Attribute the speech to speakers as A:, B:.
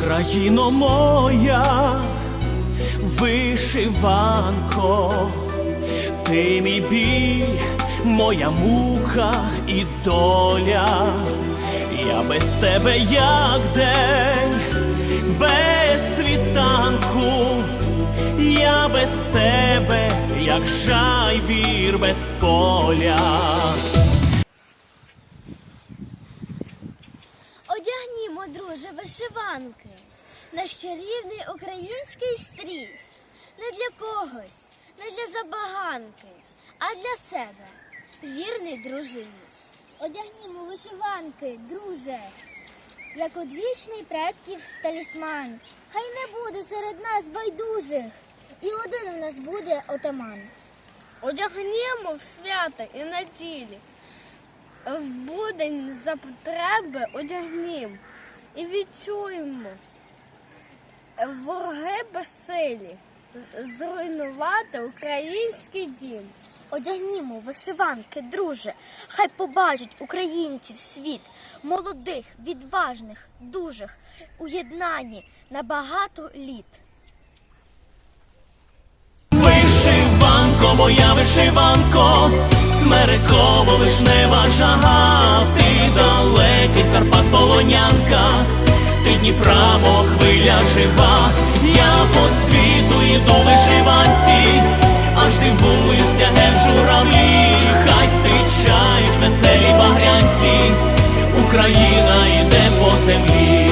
A: Україно моя, вишиванко, ти мій біль, моя мука і доля, я без тебе як день, без світанку, я без тебе, як жайвір без поля.
B: Одягнімо, друже, вишиванки, наш чарівний український стрій. Не для когось, не для забаганки, а для себе, вірний дружині. Одягнімо вишиванки, друже, як одвічний предків талісман. Хай не буде серед нас байдужих, і один у нас буде отаман.
C: Одягнімо в свята і неділі. В будень за потреби одягнім і відчуємо вороги безсилі. Зруйнувати український дім.
B: Одягнімо
D: вишиванки, друже, хай побачить українців світ, молодих, відважних, дужих, уєднані на багато літ.
A: Вишиванко, моя вишиванко, смереково вишнева жага, ти далекий Карпат полонянка, від Дніпра, хвиля жива, я по світу йду вишиванці, аж дивуються журавлі, хай зустрічають веселі багрянці, Україна йде по землі.